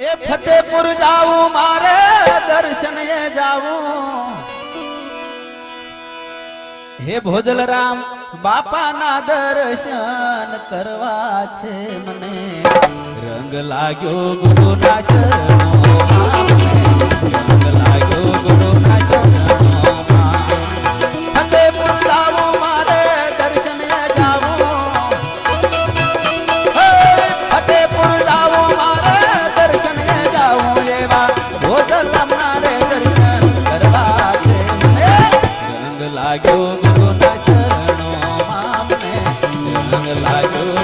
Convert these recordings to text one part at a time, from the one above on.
એ ફતેપુર જાવું મારે દર્શન એ જાવું હે ભોજલ રામ બાપાના દર્શન કરવા છે મને. રંગ લાગ્યો ગુરુ ના શરણો રંગ લાગ્યો લાગ્યો ગુરુના શરણો મામને લાગ્યો.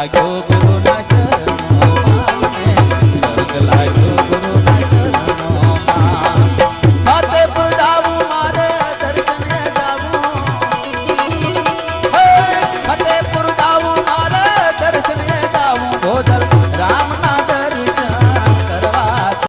I go.